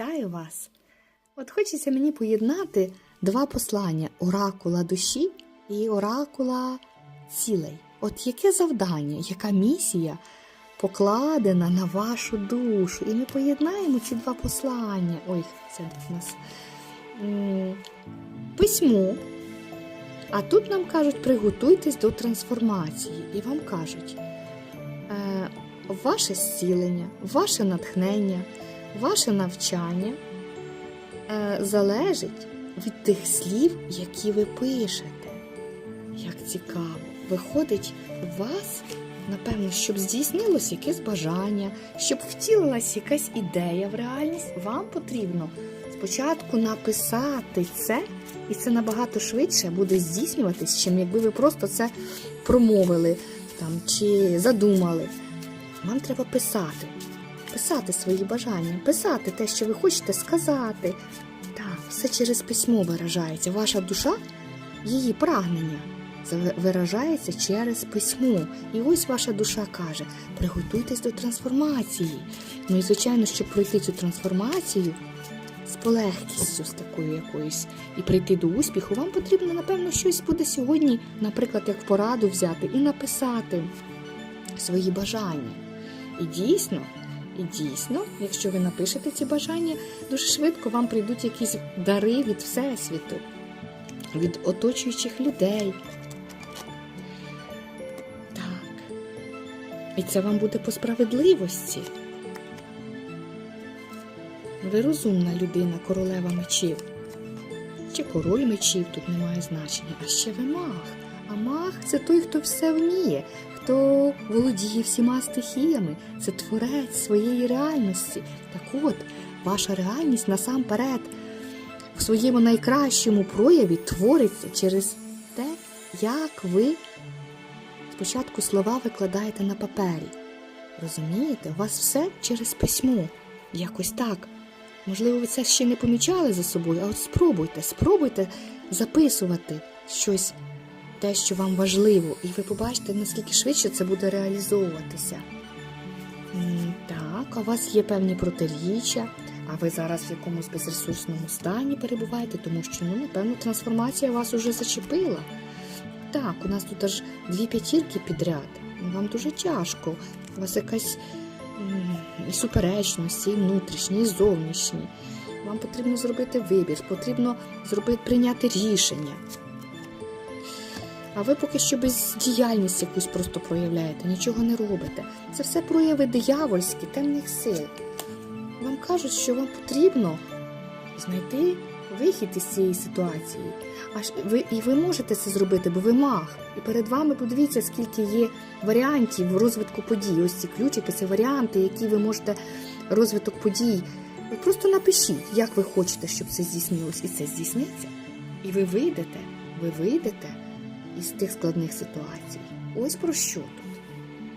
Вітаю вас! От хочеться мені поєднати два послання оракула душі і оракула цілей. От яке завдання, яка місія покладена на вашу душу? І ми поєднаємо ці два послання. Ой, це в нас письмо. А тут нам кажуть, приготуйтесь до трансформації. І вам кажуть, е, ваше зцілення, ваше натхнення, ваше навчання е, залежить від тих слів, які ви пишете. Як цікаво, виходить, у вас, напевно, щоб здійснилось якесь бажання, щоб втілилась якась ідея в реальність, вам потрібно спочатку написати це, і це набагато швидше буде здійснюватись, чим якби ви просто це промовили там, чи задумали. Вам треба писати, писати свої бажання, писати те, що ви хочете сказати. Так, все через письмо виражається. Ваша душа, її прагнення виражається через письмо. І ось ваша душа каже: приготуйтесь до трансформації. Ну і звичайно, щоб пройти цю трансформацію з полегкістю, з такою якоюсь, і прийти до успіху, вам потрібно, напевно, щось буде сьогодні, наприклад, як пораду взяти і написати свої бажання. І дійсно, і дійсно, якщо ви напишете ці бажання, дуже швидко вам прийдуть якісь дари від Всесвіту, від оточуючих людей. Так. І це вам буде по справедливості. Ви розумна людина, королева мечів. Чи король мечів тут не має значення, а ще ви маг. А маг це той, хто все вміє, хто володіє всіма стихіями, це творець своєї реальності. Так от, ваша реальність насамперед в своєму найкращому прояві твориться через те, як ви спочатку слова викладаєте на папері. Розумієте, у вас все через письмо. Якось так. Можливо, ви це ще не помічали за собою, а от спробуйте, спробуйте записувати щось, те, що вам важливо, і ви побачите, наскільки швидше це буде реалізовуватися. Так, у вас є певні протиріччя, а ви зараз в якомусь безресурсному стані перебуваєте, тому що, ну, напевно, трансформація вас уже зачепила. Так, у нас тут аж дві п'ятірки підряд. Вам дуже тяжко. У вас якась суперечності, внутрішні, і зовнішні. Вам потрібно зробити вибір, потрібно зробити прийняти рішення. А ви поки що бездіяльність якусь просто проявляєте, нічого не робите. Це все прояви диявольські, темних сил. Вам кажуть, що вам потрібно знайти вихід із цієї ситуації. Аж ви і ви можете це зробити, бо ви маг. І перед вами подивіться, скільки є варіантів розвитку подій. Ось ці ключики, це варіанти, які ви можете розвиток подій. Ви просто напишіть, як ви хочете, щоб це здійснилось, і це здійсниться. І ви вийдете, ви вийдете із тих складних ситуацій. Ось про що тут.